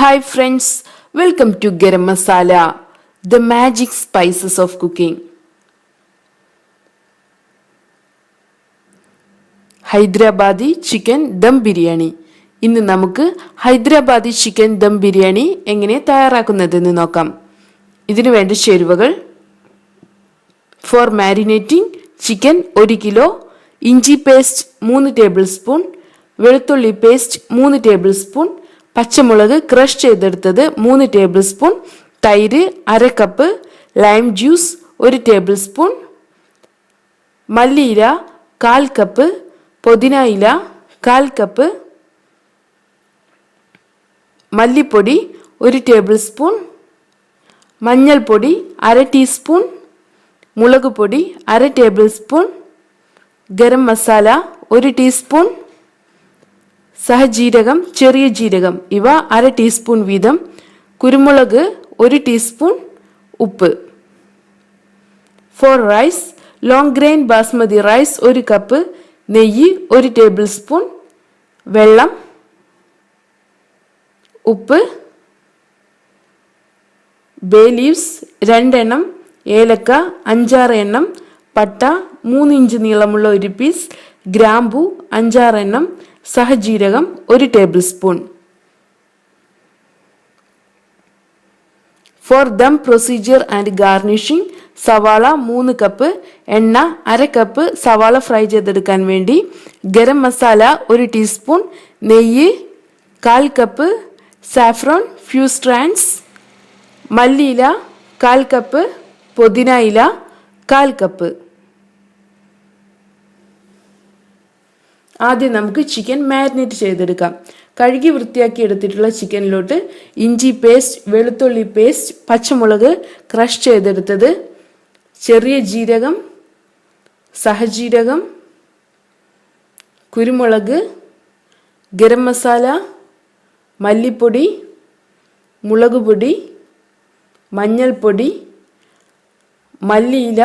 Hi friends welcome to Garam Masala the magic spices of cooking Hyderabadi chicken dum biryani. ഇന്ന് നമുക്ക് Hyderabadi chicken dum biryani എങ്ങനെ തയ്യാറാക്കുന്നതെന്ന് നോക്കാം. ഇതിനു വേണ്ട ചേരുവകൾ ഫോർ മാരിനേറ്റിംഗ് ചിക്കൻ ഒരു കിലോ ഇഞ്ചി പേസ്റ്റ് മൂന്ന് ടേബിൾ സ്പൂൺ വെളുത്തുള്ളി പേസ്റ്റ് മൂന്ന് ടേബിൾ സ്പൂൺ പച്ചമുളക് ക്രഷ് ചെയ്തെടുത്തത് മൂന്ന് ടേബിൾ സ്പൂൺ തൈര് അര കപ്പ് ലൈം ജ്യൂസ് ഒരു ടേബിൾ സ്പൂൺ മല്ലിയില കാൽ കപ്പ് പുതിന ഇല കാൽ കപ്പ് മല്ലിപ്പൊടി ഒരു ടേബിൾ സ്പൂൺ മഞ്ഞൾപ്പൊടി അര ടീസ്പൂൺ മുളക് പൊടി അര ടേബിൾ സ്പൂൺ ഗരം മസാല ഒരു ടീസ്പൂൺ സഹജീരകം ചെറിയ ജീരകം ഇവ അര ടീസ്പൂൺ വീതം കുരുമുളക് ഒരു ടീസ്പൂൺ ഉപ്പ്. For rice long grain basmati rice ഒരു കപ്പ് നെയ്യ് ഒരു ടേബിൾ സ്പൂൺ വെള്ളം ഉപ്പ് ബേ ലീവ്സ് രണ്ടെണ്ണം ഏലക്ക അഞ്ചാറ് എണ്ണം പട്ട മൂന്ന് ഇഞ്ച് നീളമുള്ള ഒരു പീസ് ഗ്രാമ്പു അഞ്ചാറ് എണ്ണം സഹജീരകം ഒരു table spoon. For dum procedure and garnishing സവാള മൂന്ന് കപ്പ് എണ്ണ അര കപ്പ് സവാള ഫ്രൈ ചെയ്തെടുക്കാൻ വേണ്ടി ഗരം മസാല ഒരു ടീസ്പൂൺ നെയ്യ് കാൽ കപ്പ് സാഫ്രോൺ ഫ്യൂ സ്ട്രാൻഡ്സ് മല്ലിയില കാൽ കപ്പ് പുതിന ഇല കാൽ കപ്പ്. ആദ്യം നമുക്ക് ചിക്കൻ മാരിനേറ്റ് ചെയ്തെടുക്കാം. കഴുകി വൃത്തിയാക്കി എടുത്തിട്ടുള്ള ചിക്കനിലോട്ട് ഇഞ്ചി പേസ്റ്റ് വെളുത്തുള്ളി പേസ്റ്റ് പച്ചമുളക് ക്രഷ് ചെയ്തെടുത്തത് ചെറിയ ജീരകം സഹജീരകം കുരുമുളക് ഗരം മസാല മല്ലിപ്പൊടി മുളക് പൊടി മഞ്ഞൾപ്പൊടി മല്ലിയില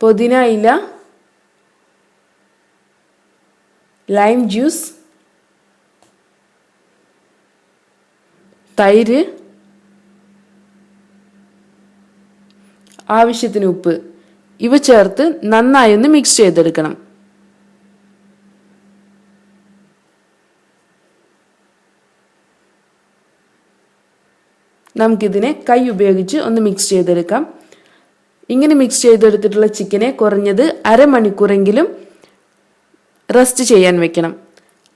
പുതിന ഇല ലൈം ജ്യൂസ് തൈര് ആവശ്യത്തിന് ഉപ്പ്. ഇവ ചേർത്ത് നന്നായി ഒന്ന് മിക്സ് ചെയ്തെടുക്കണം. നമുക്കിതിനെ കൈ ഉപയോഗിച്ച് ഒന്ന് മിക്സ് ചെയ്തെടുക്കാം. ഇങ്ങനെ മിക്സ് ചെയ്തെടുത്തിട്ടുള്ള ചിക്കനെ കുറഞ്ഞത് അരമണിക്കൂറെങ്കിലും റെസ്റ്റ് ചെയ്യാൻ വെക്കണം.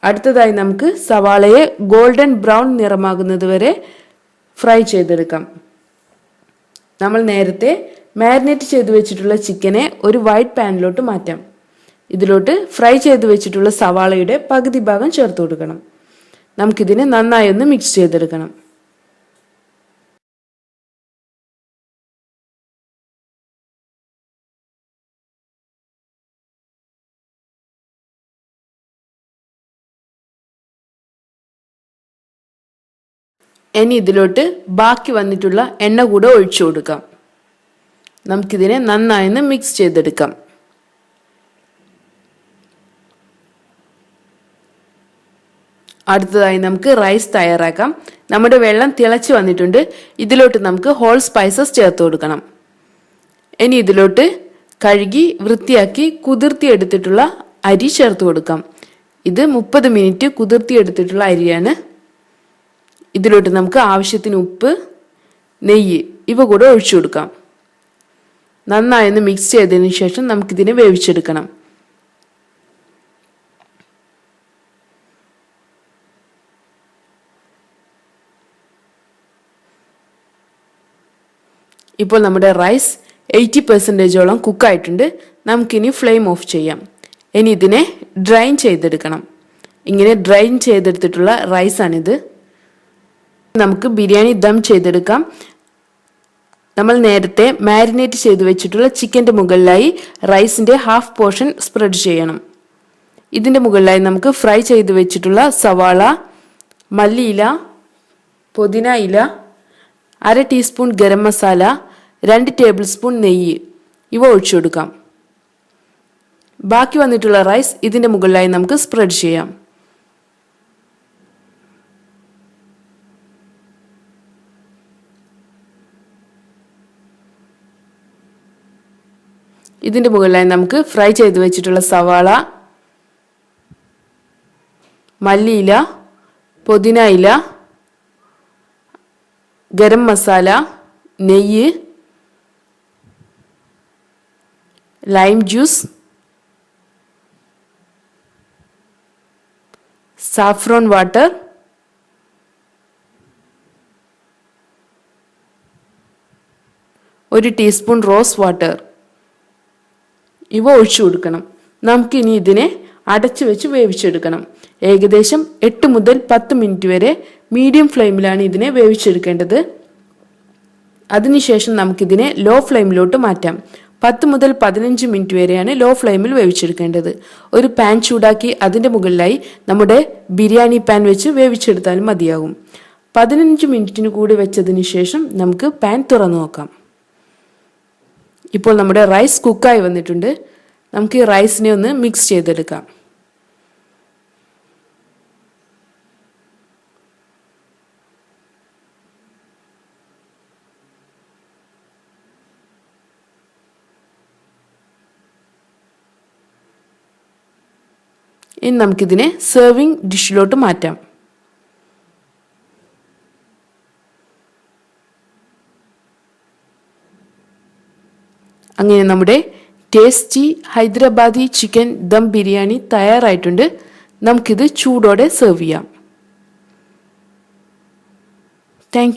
അടുത്തതായി നമുക്ക് സവാളയെ ഗോൾഡൻ ബ്രൗൺ നിറമാകുന്നത് വരെ ഫ്രൈ ചെയ്തെടുക്കാം. നമ്മൾ നേരത്തെ മാരിനേറ്റ് ചെയ്തു വെച്ചിട്ടുള്ള ചിക്കനെ ഒരു വൈറ്റ് പാനിലോട്ട് മാറ്റാം. ഇതിലോട്ട് ഫ്രൈ ചെയ്ത് വെച്ചിട്ടുള്ള സവാളയുടെ പകുതി ഭാഗം ചേർത്ത് കൊടുക്കണം. നമുക്കിതിനെ നന്നായി ഒന്ന് മിക്സ് ചെയ്തെടുക്കണം. ഇനി ഇതിലോട്ട് ബാക്കി വന്നിട്ടുള്ള എണ്ണ കൂടെ ഒഴിച്ചു കൊടുക്കാം. നമുക്കിതിനെ നന്നായി ഒന്ന് മിക്സ് ചെയ്തെടുക്കാം. അടുത്തതായി നമുക്ക് റൈസ് തയ്യാറാക്കാം. നമ്മുടെ വെള്ളം തിളച്ച് വന്നിട്ടുണ്ട്. ഇതിലോട്ട് നമുക്ക് ഹോൾ സ്പൈസസ് ചേർത്ത് കൊടുക്കണം. ഇനി ഇതിലോട്ട് കഴുകി വൃത്തിയാക്കി കുതിർത്തി കുതിർത്തിയെടുത്തിട്ടുള്ള അരി ചേർത്ത് കൊടുക്കാം. ഇത് മുപ്പത് മിനിറ്റ് കുതിർത്തി കുതിർത്തിയെടുത്തിട്ടുള്ള അരിയാണ്. ഇതിലോട്ട് നമുക്ക് ആവശ്യത്തിന് ഉപ്പ് നെയ്യ് ഇവ കൂടെ ഒഴിച്ചു കൊടുക്കാം. നന്നായി ഒന്ന് മിക്സ് ചെയ്തതിന് ശേഷം നമുക്കിതിനെ വേവിച്ചെടുക്കണം. ഇപ്പോൾ നമ്മുടെ റൈസ് എയ്റ്റി പെർസെന്റേജോളം കുക്കായിട്ടുണ്ട് നമുക്കിനി ഫ്ലെയിം ഓഫ് ചെയ്യാം. ഇനി ഇതിനെ ഡ്രൈൻ ചെയ്തെടുക്കണം. ഇങ്ങനെ ഡ്രൈൻ ചെയ്തെടുത്തിട്ടുള്ള റൈസാണിത് നമുക്ക് ബിരിയാണി ദം ചെയ്തെടുക്കാം. നമ്മൾ നേരത്തെ മാരിനേറ്റ് ചെയ്ത് വെച്ചിട്ടുള്ള ചിക്കന്റെ മുകളിലായി റൈസിന്റെ ഹാഫ് പോർഷൻ സ്പ്രെഡ് ചെയ്യണം. ഇതിന്റെ മുകളിലായി നമുക്ക് ഫ്രൈ ചെയ്ത് വെച്ചിട്ടുള്ള സവാള മല്ലിയില പുതിന ഇല അര ടീസ്പൂൺ ഗരം മസാല രണ്ട് ടേബിൾ സ്പൂൺ നെയ്യ് ഇവ ഒഴിച്ചു കൊടുക്കാം. ബാക്കി വന്നിട്ടുള്ള റൈസ് ഇതിന്റെ മുകളിലായി നമുക്ക് സ്പ്രെഡ് ചെയ്യാം. ഇതിന്റെ മുകളിലായി നമുക്ക് ഫ്രൈ ചെയ്ത് വെച്ചിട്ടുള്ള സവാള മല്ലിയില പുതിന ഇല ഗരം മസാല നെയ്യ് ലൈം ജ്യൂസ് സാഫ്രോൺ വാട്ടർ ഒരു ടീസ്പൂൺ റോസ് വാട്ടർ ഇവ ഒഴിച്ചു കൊടുക്കണം. നമുക്കിനി ഇതിനെ അടച്ചു വെച്ച് വേവിച്ചെടുക്കണം. ഏകദേശം എട്ട് മുതൽ പത്ത് മിനിറ്റ് വരെ മീഡിയം ഫ്ലെയിമിലാണ് ഇതിനെ വേവിച്ചെടുക്കേണ്ടത്. അതിനുശേഷം നമുക്കിതിനെ ലോ ഫ്ലെയിമിലോട്ട് മാറ്റാം. പത്ത് മുതൽ പതിനഞ്ച് മിനിറ്റ് വരെയാണ് ലോ ഫ്ലെയിമിൽ വേവിച്ചെടുക്കേണ്ടത്. ഒരു പാൻ ചൂടാക്കി അതിന്റെ മുകളിലായി നമ്മുടെ ബിരിയാണി പാൻ വെച്ച് വേവിച്ചെടുത്താലും മതിയാകും. പതിനഞ്ച് മിനിറ്റിന് കൂടി വെച്ചതിന് ശേഷം നമുക്ക് പാൻ തുറന്നു നോക്കാം. ഇപ്പോൾ നമ്മുടെ റൈസ് കുക്കായി വന്നിട്ടുണ്ട്. നമുക്ക് ഈ റൈസിനെ ഒന്ന് മിക്സ് ചെയ്തെടുക്കാം. ഇനി നമുക്കിതിനെ സെർവിങ് ഡിഷിലോട്ട് മാറ്റാം. അങ്ങനെ നമ്മുടെ ടേസ്റ്റി ഹൈദരാബാദി ചിക്കൻ ദം ബിരിയാണി തയ്യാറായിട്ടുണ്ട്. നമുക്കിത് ചൂടോടെ സെർവ് ചെയ്യാം. താങ്ക്